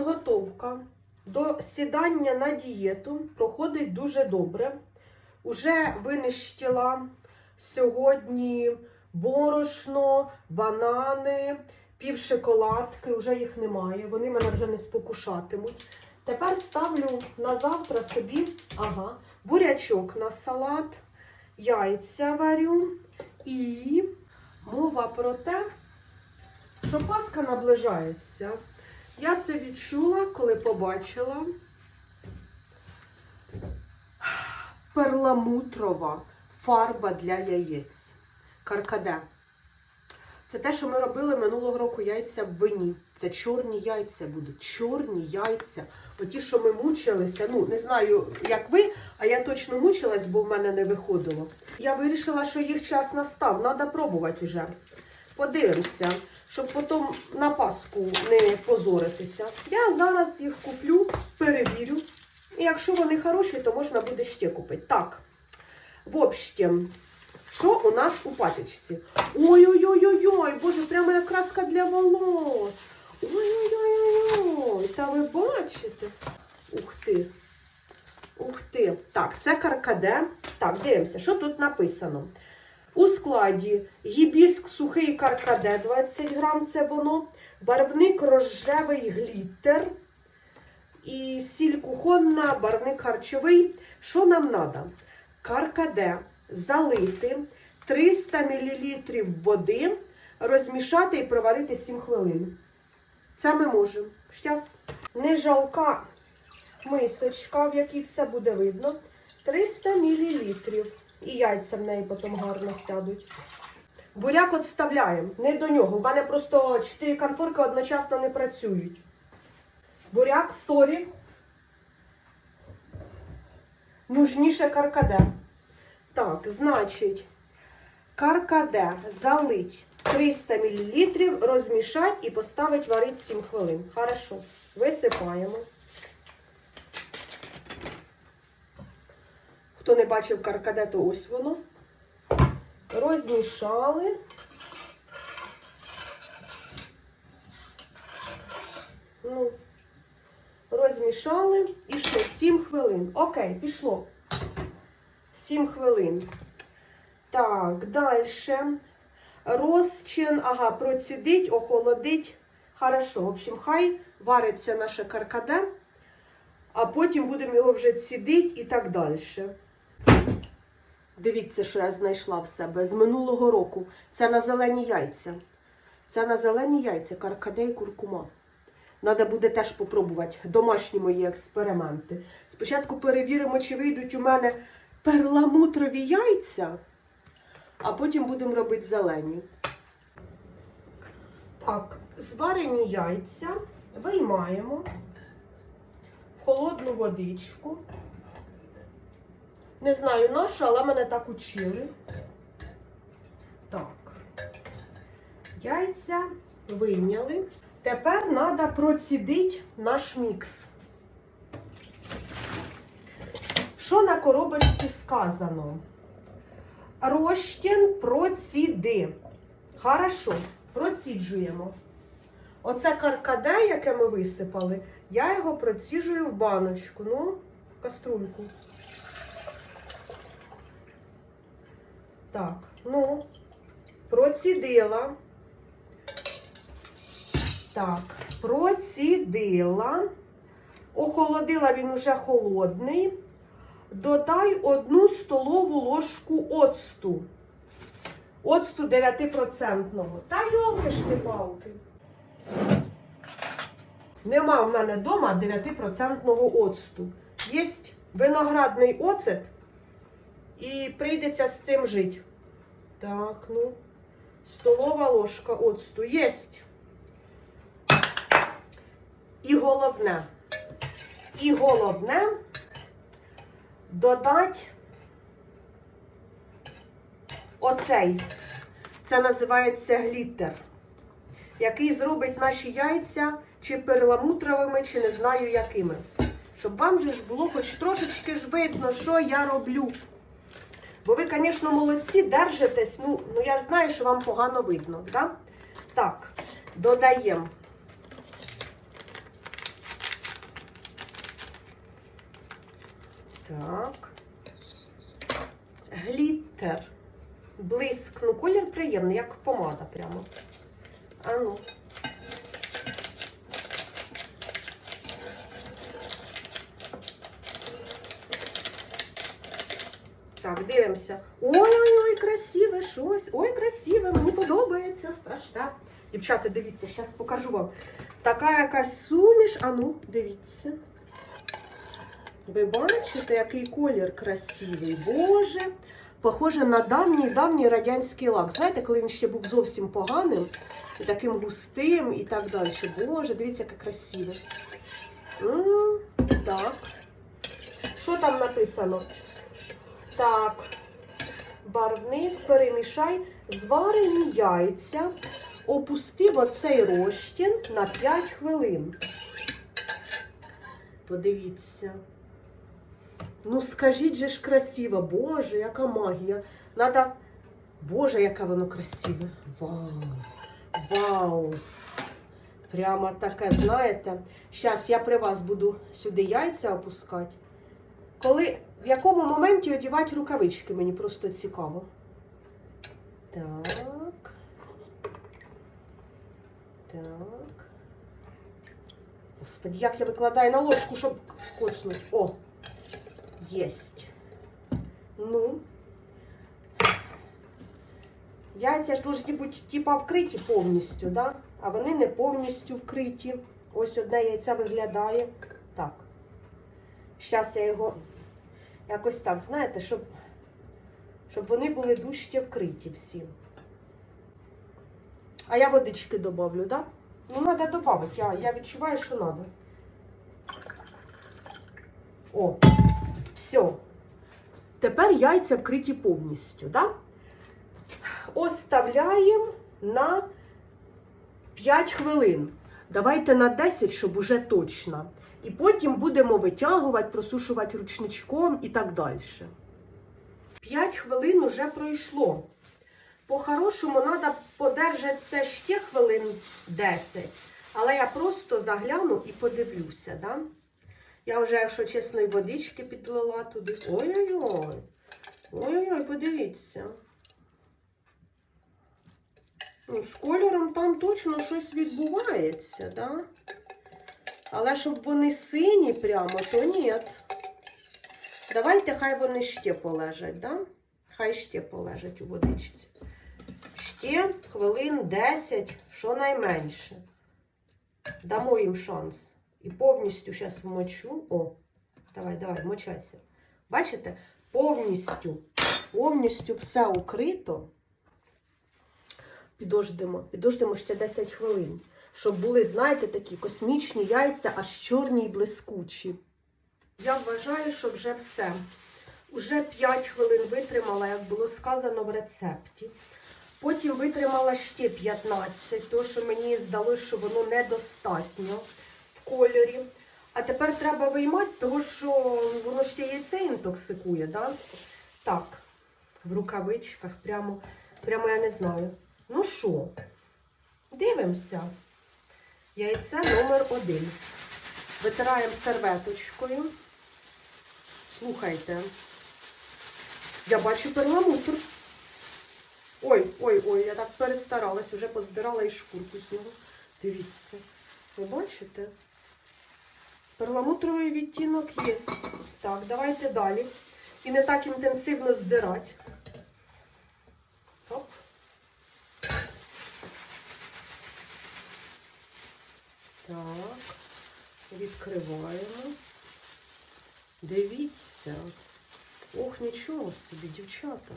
Підготовка до сідання на дієту проходить дуже добре. Уже винищила сьогодні борошно, банани, пів шоколадки, вже їх немає, вони мене вже не спокушатимуть. Тепер ставлю на завтра собі ага, бурячок на салат, яйця варю і мова про те, що Пасха наближається. Я це відчула, коли побачила перламутрова фарба для яєць. Каркаде. Це те, що ми робили минулого року яйця в вині. Це чорні яйця будуть. Чорні яйця. Оті, що ми мучилися. Ну, не знаю, як ви, а я точно мучилась, бо в мене не виходило. Я вирішила, що їх час настав. Треба пробувати вже. Подивимося, щоб потім на Пасху не позоритися. Я зараз їх куплю, перевірю. І якщо вони хороші, то можна буде ще купити. Так, в общем, що у нас у пачечці? Ой-ой-ой-ой-ой, боже, прямо як краска для волос. Ой-ой-ой-ой, та ви бачите? Ух ти. Ух ти. Так, це каркаде. Так, дивимося, що тут написано. У складі гібіск сухий каркаде 20 грам, це воно, барвник рожевий гліттер і сіль кухонна, барвник харчовий. Що нам треба? Каркаде залити 300 мл води, розмішати і проварити 7 хвилин. Це ми можемо. Щас. Не жалка мисочка, в якій все буде видно. 300 мл. І яйця в неї потім гарно сядуть. Буряк відставляємо. Не до нього. У мене просто 4 конфорки одночасно не працюють. Буряк, сорі. Нужніше каркаде. Так, значить, каркаде залить 300 мл, розмішати і поставити варити 7 хвилин. Хорошо. Висипаємо. Хто не бачив каркаде, то ось воно. Розмішали. Ну, розмішали і що? 7 хвилин. Окей, пішло. 7 хвилин. Так, далі. Розчин, ага, процідить, охолодить. Хорошо. В общем, хай вариться наше каркаде, а потім будемо його вже цідити і так далі. Дивіться, що я знайшла в себе з минулого року. Це на зелені яйця. Це на зелені яйця, каркаде і куркума. Треба буде теж попробувати домашні мої експерименти. Спочатку перевіримо, чи вийдуть у мене перламутрові яйця, а потім будемо робити зелені. Так, зварені яйця виймаємо в холодну водичку. Не знаю нашу, але мене так учили. Так. Яйця вийняли. Тепер треба процідити наш мікс. Що на коробочці сказано? Розчин проціди. Хорошо, проціджуємо. Оце каркаде, яке ми висипали, я його проціжую в баночку, ну, каструльку. Так, ну, процідила. Так, процідила. Охолодила він уже холодний. Додай одну столову ложку оцту. Оцту 9%. Та йолки ж ти палки. Нема в мене вдома 9% оцту. Є виноградний оцет. І прийдеться з цим жити. Так, ну, столова ложка оцту. Єсть. І головне. І головне додати оцей. Це називається гліттер, який зробить наші яйця чи перламутровими, чи не знаю якими. Щоб вам же ж було хоч трошечки ж видно, що я роблю. Бо ви, звісно, молодці, держитесь. Ну, ну я знаю, що вам погано видно. Да? Так, додаємо. Так. Гліттер. Блиск. Ну, колір приємний, як помада прямо. А ну. Так, дивимося. Ой-ой-ой, красиве щось. Ой, красиве, мені подобається, страшне. Дівчата, дивіться, зараз покажу вам. Така якась суміш. А ну, дивіться. Ви бачите, який колір красивий. Боже. Похоже на давній давній радянський лак. Знаєте, коли він ще був зовсім поганим, і таким густим і так далі. Боже, дивіться, яке красиве. М, Так. Що там написано? Так. Барвник, перемішай, зварені яйця, опусти в оцей розчин на 5 хвилин. Подивіться. Ну, скажіть же ж красиво, Боже, яка магія. Надо. Боже, яке воно красиве. Вау! Вау! Прямо таке, знаєте. Зараз я при вас буду сюди яйця опускати. Коли, в якому моменті одівати рукавички, мені просто цікаво. Так. Так. Господи, як я викладаю на ложку, щоб коцнути. О! Єсть. Ну. Яйця ж повинні бути типа вкриті повністю, да? а вони не повністю вкриті. Ось одне яйце виглядає так. Зараз я його якось так, знаєте, щоб, щоб вони були дужче вкриті всі. А я водички добавлю, да? Ну, треба додати, я, я відчуваю, що треба. О, все. Тепер яйця вкриті повністю, да? Оставляємо на 5 хвилин. Давайте на 10, щоб уже точно. І потім будемо витягувати, просушувати ручничком і так далі. 5 хвилин уже пройшло. По-хорошому треба подержати це ще хвилин 10. Але я просто загляну і подивлюся, да? Я вже, якщо чесно, і водички підлила туди. Ой-ой-ой. Ой-ой-ой, подивіться. Ну, з кольором там точно щось відбувається, да? Але щоб вони сині прямо, то ні. Давайте хай вони ще полежать, да? Хай ще полежать у водичці. Ще хвилин 10, що найменше. Дамо їм шанс. І повністю зараз вмочу. О, давай, давай, вмочайся. Бачите? Повністю, повністю все укрито. Підождемо, підождемо ще 10 хвилин. Щоб були, знаєте, такі космічні яйця, аж чорні й блискучі. Я вважаю, що вже все. Уже 5 хвилин витримала, як було сказано в рецепті. Потім витримала ще 15, тому що мені здалося, що воно недостатньо в кольорі. А тепер треба виймати, тому що воно ще яйце інтоксикує, да? Так, в рукавичках, прямо, прямо я не знаю. Ну що, дивимося. Яйце номер один. Витираємо серветочкою. Слухайте. Я бачу перламутр. Ой, ой, ой, я так перестаралась, уже поздирала і шкурку з нього. Дивіться. Ви бачите? Перламутровий відтінок є. Так, давайте далі. І не так інтенсивно здирати. Так, відкриваємо. Дивіться. Ох, нічого собі, дівчата.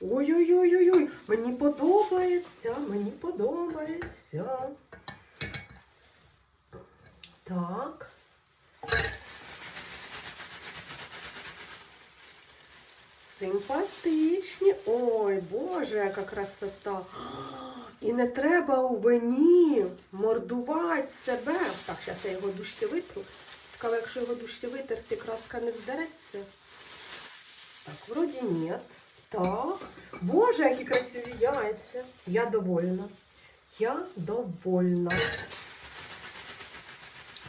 Ой-ой-ой-ой-ой, мені подобається, мені подобається. Так. Симпатичні. Ой, Боже, яка красота. І не треба у вині мордувати себе. Так, зараз я його дужче витру. Цікаво, якщо його дужче витерти, краска не здереться. Так, вроді ні. Так. Боже, які красиві яйця. Я довольна. Я довольна.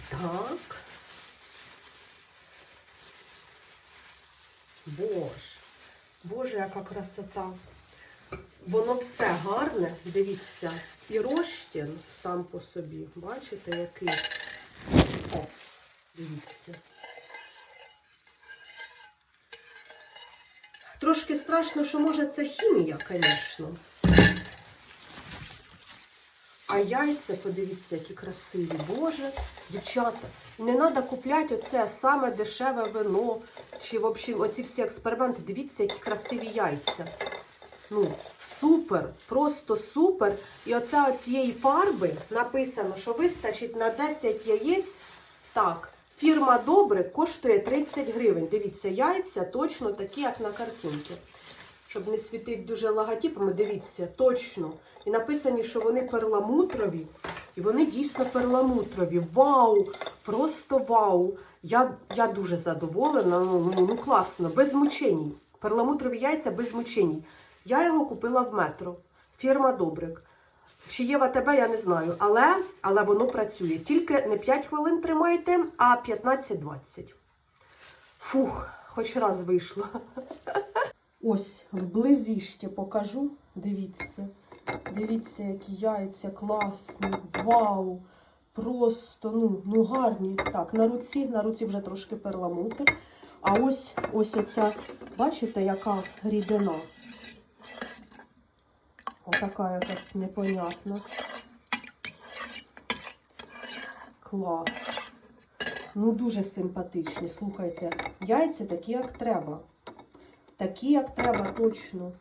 Так. Боже, Боже, яка красота. Воно все гарне, дивіться, і розчин сам по собі. Бачите, який? О, дивіться. Трошки страшно, що може це хімія, звісно. А яйця, подивіться, які красиві. Боже, дівчата. Не треба купляти оце саме дешеве вино. Чи, в общем, оці всі експерименти. Дивіться, які красиві яйця. Ну, супер, просто супер. І оце оцієї фарби написано, що вистачить на 10 яєць. Так, фірма Добре коштує 30 гривень. Дивіться, яйця точно такі, як на картинці. Щоб не світити дуже логотипами, дивіться, точно. І написані, що вони перламутрові. І вони дійсно перламутрові. Вау! Просто вау! Я, я дуже задоволена. Ну, ну, ну класно, без мучень. Перламутрові яйця без мучень. Я його купила в метро. Фірма Добрик. Чи є в АТБ, я не знаю. Але, але воно працює. Тільки не 5 хвилин тримайте, а 15-20. Фух, хоч раз вийшло. Ось, вблизі ще покажу. Дивіться. Дивіться, які яйця класні. Вау! Просто, ну, ну гарні. Так, на руці, на руці вже трошки перламутр. А ось ось оця, бачите, яка рідина. Отака якась непонятна. Клас. Ну, дуже симпатичні. Слухайте, яйця такі, як треба. Такі, як треба, точно.